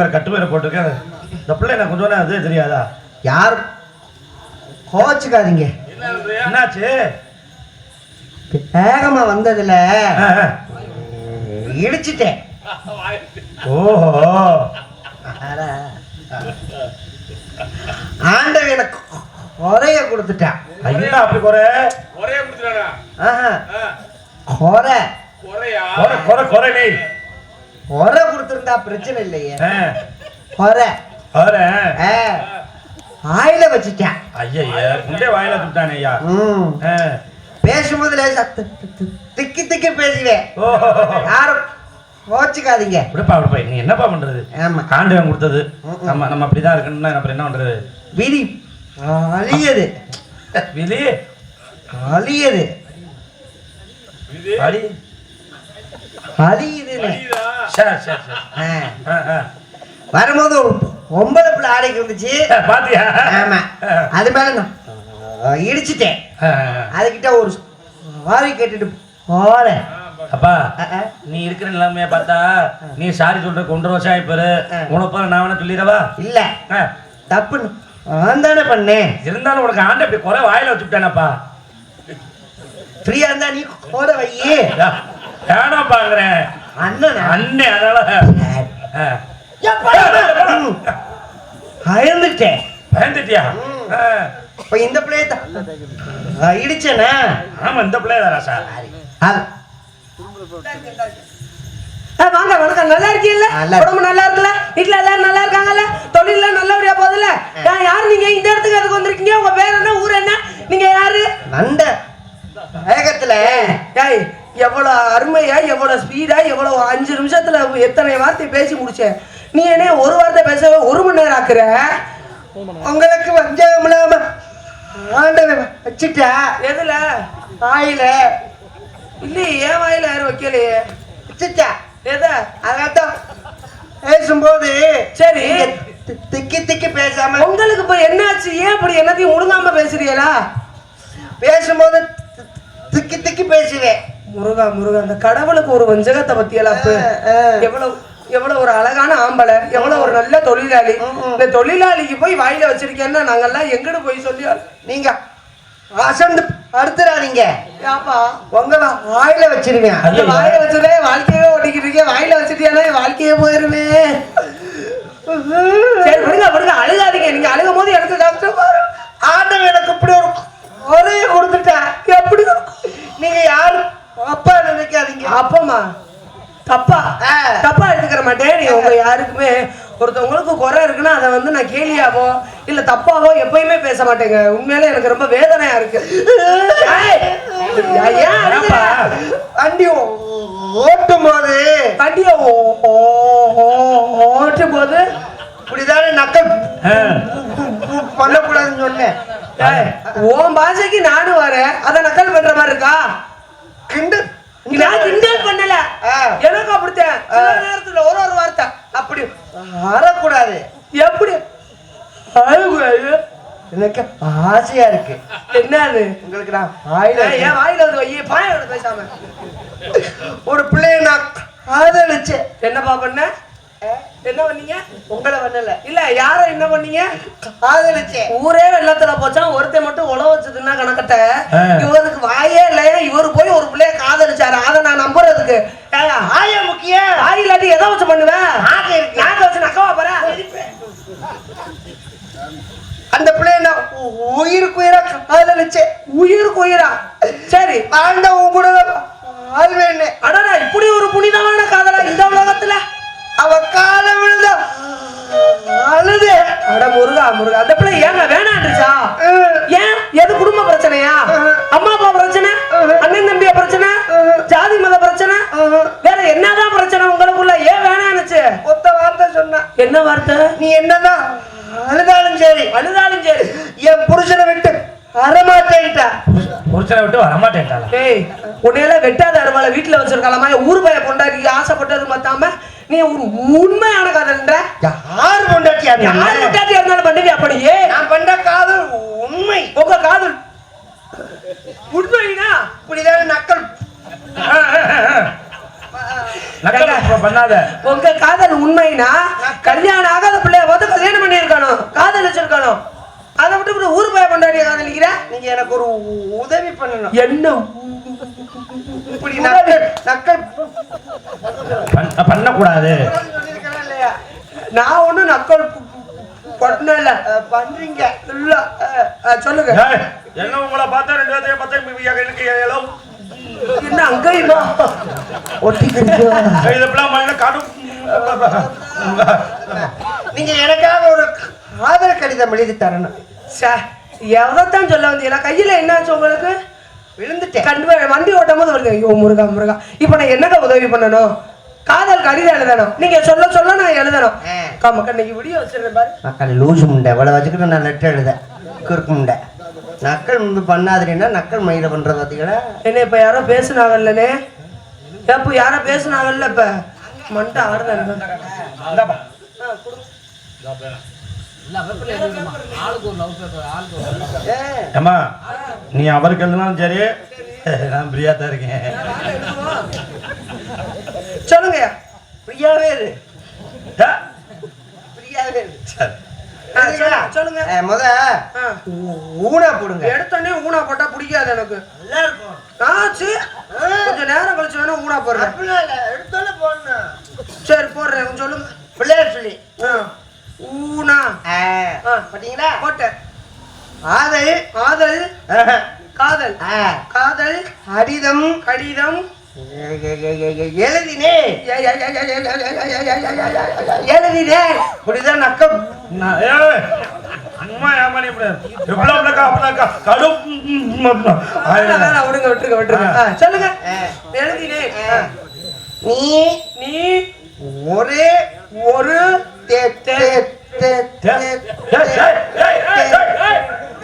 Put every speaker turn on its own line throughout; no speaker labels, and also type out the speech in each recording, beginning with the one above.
வேற கட்டு வேற போட்டிருக்கேன்? இந்த பிள்ளை எனக்கு கொஞ்சம் அது தெரியாதா?
யார்? கோச்சுக்காதீங்க
என்னாச்சு?
வேகமா வந்ததுல. இடிச்சிட்டேன்.
ஓஹோ.
ஆண்டவன் எனக்கு குறைய கொடுத்துட்டான்.
ஐயா அப்படி குறை?
ஒரே கொடுத்துட்டானா?
குறை.
குறையா?
குறை குறை குறை நீ.
குறை கொடுத்துருந்தா பிரச்சனை இல்லையே. குறை. ஆ, ஆயில வச்சுட்டேன்.
ஐயா குண்டே வாயில துட்டானே ஐயா.
பேசும்போது திக்கி திக்கி பேசுவேன். யாரும் கோச்சுக்காதீங்க.
விடுப்பா விடுப்பா. நீ என்னப்பா பண்றது?
ஆமா.
காண்டவன் கொடுத்தது.
ம், ம்.
ஆமா நம்ம அப்படிதான் இருக்கணும்னா அப்புறம் என்ன பண்றது?
விதி அழியது.
விதி?
அழியது. அழியுதுன்னு.
அடிதா
சரி சரி சரி.
வரும்போது ஒன்பது பிள்ளை ஆடைக்கு இருந்துச்சு
பாத்தியா?
ஆமா. அது மேல நான் இடிச்சிட்டேன். அதுகிட்ட ஒரு சாரி கேட்டுட்டு போறேன்.
அப்பா. நீ இருக்கிற நிலைமைய பார்த்தா நீ சாரி சொல்ற ஒன்றரை வருஷம் ஆயிப்பாரு. உனக்கு நான் வேணா சொல்லிடவா?
இல்ல. தப்பு நான் தானே பண்ணேன்.
இருந்தாலும் உனக்கு ஆண்ட இப்படி குறை வாயில வச்சுட்டானப்பா
ஃப்ரீயா இருந்தா நீ கூட வையே.
வேணாம் பாக்குறேன்.
அண்ணன்?
அண்ணன் அதனால.
அயர்ந்துட்டேன்
பயந்துட்டியா.
இப்ப இந்த பிள்ளைய த- ஆ, இடிச்சேனா?
ஆமா இந்த பிள்ளைய ராசா.
அது
ஆ, வாங்க வணக்கம். நல்லா இருக்கீங்கல்ல. உடம்பு நல்லா இருக்குல்ல? வீட்டுல எல்லாரும் நல்லா இருக்காங்கல்ல? தொழில நல்லபடியா போகுதுல்ல? நான் யாரு? நீங்க இந்த இடத்துக்கு எதுக்கு வந்திருக்கீங்க? உங்க பேர் என்ன? ஊர் என்ன? நீங்க யாரு?
நண்ட வேகத்துல
ஏய் எவ்வளவு அருமையா எவ்வளவு ஸ்பீடா எவ்வளவு அஞ்சு நிமிஷத்துல எத்தனை வார்த்தை பேசி முடிச்சேன். நீ என்ன ஒரு வார்த்தை பேச ஒரு மணி நேரம் ஆக்குற?
உங்களுக்கு வஞ்சகம் இல்லாம ஆண்டவன் வச்சுட்டா?
எதுல?
ஆயில
இல்லையே ஏன் வாயில யாரும் வைக்கலையே.
வச்சுட்டா?
எத?
அதான் பேசும்போது
சரி.
திக்கி திக்கி பேசாம
உங்களுக்கு இப்ப என்னாச்சு? ஏன் இப்படி எல்லாத்தையும் முழுங்காம பேசுறீங்களா?
பேசும்போது திக்கி திக்கி பேசுவேன்.
முருகா முருகா அந்த கடவுளுக்கு ஒரு வஞ்சகத்தை பத்தியலா அப்ப
ஆ, ஆ.
எவ்வளவு எவ்வளவு ஒரு அழகான ஆம்பளை எவ்வளவு ஒரு நல்ல தொழிலாளி. இந்த தொழிலாளிக்கு போய் வாயில வச்சிருக்கேன்னா நாங்கெல்லாம் எங்கிட்டு போய் சொல்லி
நீங்க அசந்து அடுத்துறாதீங்க
ஏப்பா.
உங்க வாயில வச்சிருவேன்.
அந்த வாயில வச்சதே வாழ்க்கையவே ஓட்டிக்கிட்டு இருக்கேன் வாயில வச்சுட்டியானா என் வாழ்க்கையே போயிருமே. சரி விடுங்க விடுங்க. அழுகாதீங்க. நீங்க அழுகும் போது எனக்கு கஷ்டமா இருக்கும்.
ஆண்டவன் எனக்கு இப்படி ஒரு உரைய கொடுத்துட்டா
எப்படி
நீங்க யாரும் அப்பா
அப்பமா தப்பா. தப்பா எடுத்துக்கிற மாட்டேன். நீ உங்க யாருக்குமே ஒருத்தவங்களுக்கு குறை இருக்குன்னா அதை வந்து நான் கேலியாவோ இல்ல தப்பாவோ எப்பயுமே பேச மாட்டேங்க. உண்மையிலே எனக்கு ரொம்ப வேதனையா இருக்கு?
வண்டி ஓட்டும் போது.
வண்டியை ஓட்டும் போது.
இப்படிதானே நக்கல். பண்ணக்கூடாதுன்னு சொன்னேன்.
உன் பாஷைக்கு நானும் வரேன். அதை நக்கல் பண்ற மாதிரி இருக்கா?
கிண்டல்.
நான் கிண்டல் பண்ணல. எனக்கு அப்படித்தான். சில நேரத்துல ஒரு ஒரு வார்த்தை.
அப்படி வரக்கூடாது
எப்படி.
எனக்கு ஆசையா இருக்கு.
என்னது?
உங்களுக்கு நான் வாயில
ஏன் வாயில வந்து வை பாய பேசாம.
ஒரு பிள்ளைய நான் காதலிச்சேன்.
என்னப்பா பண்ண? என்ன பண்ணீங்க?
உங்களை பண்ணல.
இல்ல யார என்ன பண்ணீங்க?
காதலிச்சேன்.
ஊரே வெள்ளத்துல போச்சான் ஒருத்தன் மட்டும் உழ வச்சதுன்னா கணக்கட்ட. இவருக்கு வாயே இல்லையா? இவரு போய் ஒரு பிள்ளைய காதலிச்சாரு. அதை நான் நம்புறதுக்கு. ஆயா
முக்கியம்
ஆய் இல்லாட்டி எதை வச்சு பண்ணுவேன்.
நாக்க
வச்சு நக்கவா போறேன்
அந்த பிள்ளை என்ன உ- உயிருக்கு உயிரா காதலிச்சேன்.
உயிருக்கு உயிரா சரி
ஆண்டவன் கூட வாழ்வேன்னு
அடடா இப்படி ஒரு புனிதமான அட முருகா முருகா. அந்த பிள்ளை ஏங்க வேணான்றுச்சா ஏன்? எது குடும்ப பிரச்சனையா? அம்மா அப்பா பிரச்சனை? அண்ணன் தம்பிய பிரச்சனை? ஜாதி மத பிரச்சனை? வேற என்னதான் பிரச்சனை உங்களுக்குள்ள? ஏன் வேணான்னுச்சு
ஒத்த வார்த்தை சொன்ன.
என்ன வார்த்தை?
நீ என்னதான் அழுதாலும் சரி
அழுதாலும் சரி.
என் புருஷனை விட்டு வரமாட்டேன்ட்டா.
புருஷனை விட்டு வரமாட்டேன்ட்டாளா?
ஏய் உன்னையெல்லாம் வெட்டாத அருவாளை வீட்டுல வச்சிருக்கலாமா? ஊர் பைய பொண்டாட்டி ஆசைப்பட்டது மாத்தாம நீ ஒரு உண்மையான
நீ?
யார் வெட்டாட்டி இருந்தாலும் பண்ணுவியா அப்படியே
நான் பண்ண காதல் உண்மை.
உங்க காதல் உண்மைனா
இப்படிதான் நக்கல்.
பண்ணாத.
உங்க காதல் உண்மைனா கல்யாணம் ஆகாத பிள்ளைய பார்த்து கல்யாணம் பண்ணியிருக்கணும். காதல் வச்சிருக்கணும். அதை விட்டு இப்படி ஊர் பைய காதலிக்கிற
நீங்க எனக்கு ஒரு உதவி பண்ணணும்.
என்ன?
இப்படி நக்கல் நக்கல்.
பண்ண- பண்ணக்கூடாது.
நான் ஒண்ணும் நக்கல் பண்ணல
பண்றீங்க
இல்ல சொல்லுங்க.
ஏய், என்ன உங்களை பார்த்தா ரெண்டு பேர்த்தையும் பார்த்தா இப்ப எனக்கு எல்லாம்
என்ன அங்கேயுமா?
ஒட்டிக்கிறீங்க
இது இப்பெல்லாம் பண்ண கடும்.
நீங்க எனக்காக ஒரு காதல் கடிதம் எழுதி தரணும்.
சே எவ்வளோத்தான் சொல்ல வந்தீங்களா? கையில என்னாச்சு உங்களுக்கு?
விழுந்துட்டேன்.
கண்டு வண்டி ஓட்டும் போது வருது. ஐயோ முருகா முருகா. இப்போ நான் என்னங்க உதவி பண்ணணும்? காதல் கடிதம் எழுதணும். நீங்க சொல்ல சொல்ல நான் எழுதணும். காம கண்ணைக்கு விடிய வச்சிருந்தேன் பாரு.
நக்கல் லூசு முண்டை. இவ்வளோ வச்சுக்கிட்டு நான் லெட்டர் எழுத. குறுக்கு முண்டை. நக்கல் வந்து பண்ணாதுன்னா நக்கல் மயில பண்றது பார்த்தீங்களா
என்ன இப்ப யாரோ பேசுனாங்கல்லனே எப்போ யாரோ பேசுனாங்கல்ல இப்ப? மண்டை
ஏம்மா நீ அவருக்கு எழுதினாலும் சரி. நான் பிரியா தான் இருக்கேன்
சொல்லுங்க
ஃப்ரீயாவே இரு ஃப்ரீயாவே இரு
சொல்லுங்க,
முத. ஊனா போடுங்க
எடுத்தோடனே ஊனா போட்டா பிடிக்காது எனக்கு. ஆச்சு கொஞ்சம் நேரம் கழிச்சு வேணா ஊனா போடுறேன்.
எடுத்தோன்னே போடணும்.
சரி போடுறேன். கொஞ்சம் சொல்லுங்க.
பிள்ளையார் சொல்லி.
ஆ. ஊனா.
ஆ,
ஆ.
பாத்தீங்களா
போட்டேன்.
ஆதல்.
காதல்
ஆஹா.
காதல்.
ஆ,
காதல்.
கடிதம்.
கடிதம்.
எழுதினே. எழுதினே.
அப்படிதான் நக்க அம்மா
ஏமாடி விடுங்க விட்டுருங்க விட்டுருங்க. சொல்லுங்க. எழுதினே.
நீ
நீ
ஒரே
ஒரு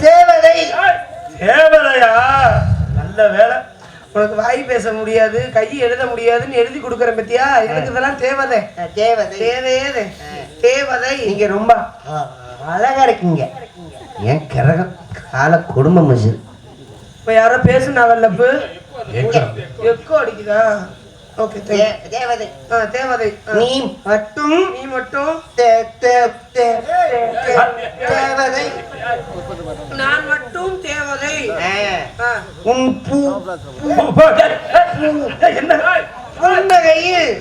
தேவதை.
தேவதையா? நல்ல வேலை.
உனக்கு வாய் பேச முடியாது கை எழுத முடியாதுன்னு எழுதி கொடுக்குறேன் பத்தியா? எனக்கு இதெல்லாம் தேவதை.
தேவதை.
தேவையேது தேவதை.
நீங்க ரொம்ப அழகா இருக்கீங்க. என் கிரக கால குடும்பம் மிஸ்
இப்ப யாரோ பேசுனாங்கல்ல இப்ப?
ஏக்கம்.
எக்கோ அடிக்குதா? ஓகே
தேவதை.
ஆ தேவதை.
நீ மட்டும்
நீ மட்டும்?
தேவதை.
நான் மட்டும் தேவதை.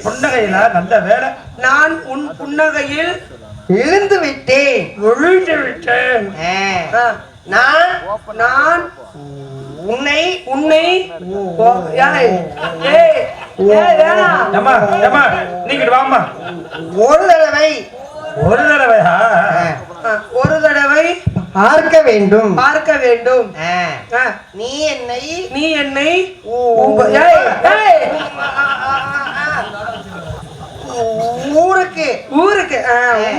புன்னகையில்.
நான் உன் புன்னகையில்
எழுந்து விட்டேன்.
எழுந்து விட்டேன்.
நான்
நான்
உன்னை
உன்னை
ஒரு தடவை.
ஒரு
தடவை
பார்க்க வேண்டும்.
பார்க்க வேண்டும்.
நீ என்னை
நீ என்னை
ஊருக்கு.
ஊருக்கு.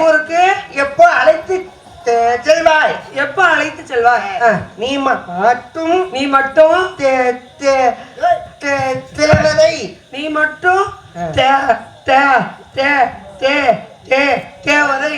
ஊருக்கு.
எப்போ அழைத்து செல்வாய்?
எப்ப அழைத்து செல்வாய்?
நீ மட்டும்
நீ மட்டும்
திறனதை
நீ மட்டும் தே தே தே தே தேவதை